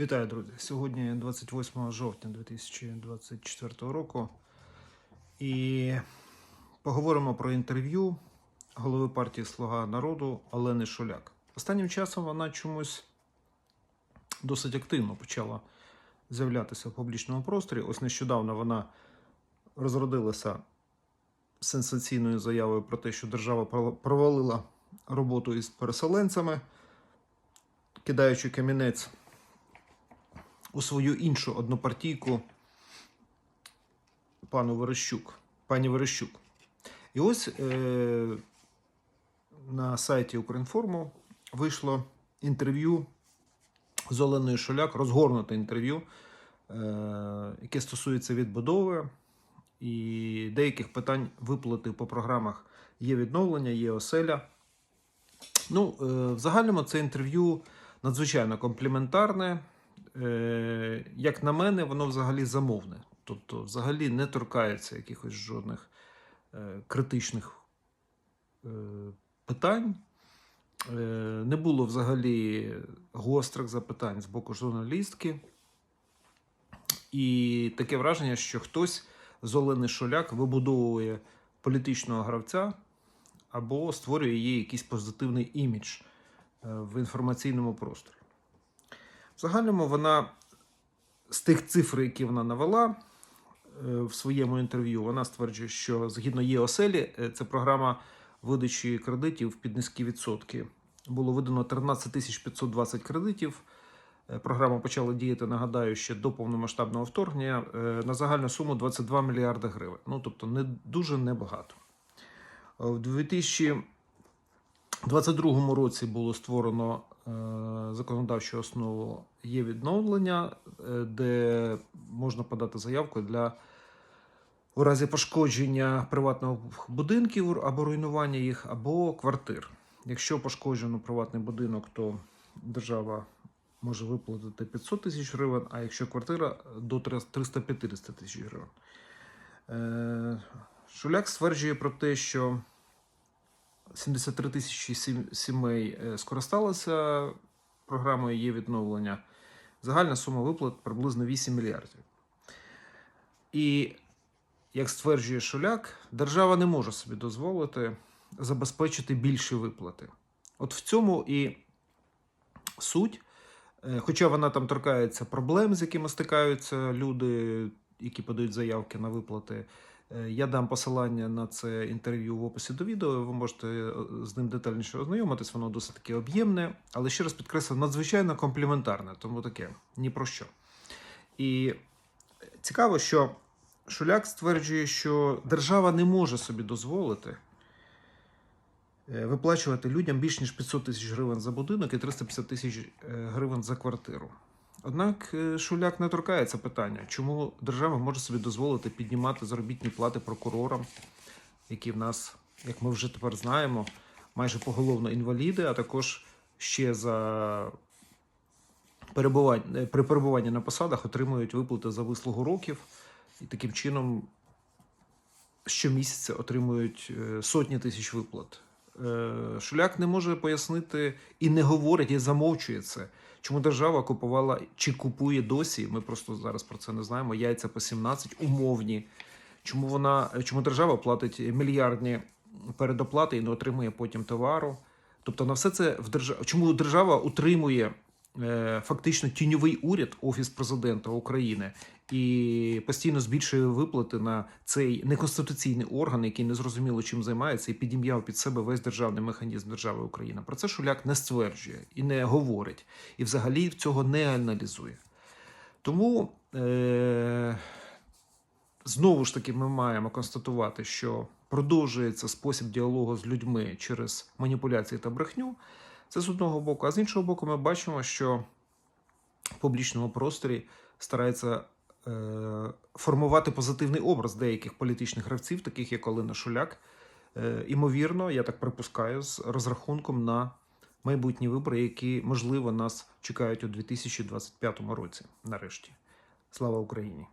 Вітаю, друзі! Сьогодні 28 жовтня 2024 року. І поговоримо про інтерв'ю голови партії Слуга народу Олени Шуляк. Останнім часом вона чомусь досить активно почала з'являтися в публічному просторі. Ось нещодавно вона розродилася сенсаційною заявою про те, що держава провалила роботу із переселенцями, кидаючи камінець у свою іншу однопартійку пану Верещук, пані Верещук. І ось е, на сайті Укрінформу вийшло інтерв'ю з Оленою Шуляк, розгорнуте інтерв'ю, е, яке стосується відбудови і деяких питань виплати по програмах є відновлення, є оселя. Ну, е, в загальному це інтерв'ю надзвичайно компліментарне. Е, як на мене, воно взагалі замовне. Тобто, взагалі не торкається якихось жодних е, критичних е, питань. Не було взагалі гострих запитань з боку журналістки. І таке враження, що хтось з Олени Шоляк вибудовує політичного гравця або створює їй якийсь позитивний імідж в інформаційному просторі. В загальному вона з тих цифр, які вона навела е, в своєму інтерв'ю, вона стверджує, що згідно ЄОСЕЛі, е, це програма видачі кредитів під низькі відсотки. Було видано 13 520 кредитів. Е, Програма почала діяти, нагадаю, ще до повномасштабного вторгнення на загальну суму 22 мільярди гривень. Ну тобто не дуже небагато. В 2022 році було створено е, законодавчу основу є відновлення, е, де можна подати заявку для у разі пошкодження приватних будинків або руйнування їх, або квартир. Якщо пошкоджено приватний будинок, то держава може виплатити 500 тисяч гривень, а якщо квартира до 350 тисяч гривень. Е, Шуляк стверджує про те, що 73 тисячі сімей е, скористалися програмою є відновлення. Загальна сума виплат приблизно 8 мільярдів. І, як стверджує Шуляк, держава не може собі дозволити забезпечити більші виплати. От в цьому і суть. Е, Хоча вона там торкається проблем, з якими стикаються люди, які подають заявки на виплати. Е, Я дам посилання на це інтерв'ю в описі до відео. Ви можете е, з ним детальніше ознайомитись, воно досить таки об'ємне, але ще раз підкреслю, надзвичайно компліментарне, тому таке ні про що. І цікаво, що Шуляк стверджує, що держава не може собі дозволити е, виплачувати людям більш ніж 500 тисяч гривень за будинок і 350 тисяч гривень за квартиру. Однак е, Шуляк не торкається питання, чому держава може собі дозволити піднімати заробітні плати прокурорам, які в нас, як ми вже тепер знаємо, майже поголовно інваліди, а також ще за перебування е, при перебуванні на посадах отримують виплати за вислугу років і таким чином щомісяця отримують е, сотні тисяч виплат. Е, Шуляк не може пояснити і не говорить, і замовчує це. Чому держава купувала чи купує досі? Ми просто зараз про це не знаємо. Яйця по 17 умовні. Чому вона чому держава платить мільярдні передоплати і не отримує потім товару? Тобто на все це в держав... Чому держава утримує фактично тіньовий уряд Офіс президента України і постійно збільшує виплати на цей неконституційний орган, який незрозуміло чим займається, і підім'яв під себе весь державний механізм держави Україна. Про це Шуляк не стверджує і не говорить, і взагалі цього не аналізує. Тому е- знову ж таки ми маємо констатувати, що продовжується спосіб діалогу з людьми через маніпуляції та брехню. Це з одного боку. А з іншого боку, ми бачимо, що в публічному просторі старається е, формувати позитивний образ деяких політичних гравців, таких як Олена Шуляк. Е, імовірно, я так припускаю, з розрахунком на майбутні вибори, які, можливо, нас чекають у 2025 році. Нарешті. Слава Україні!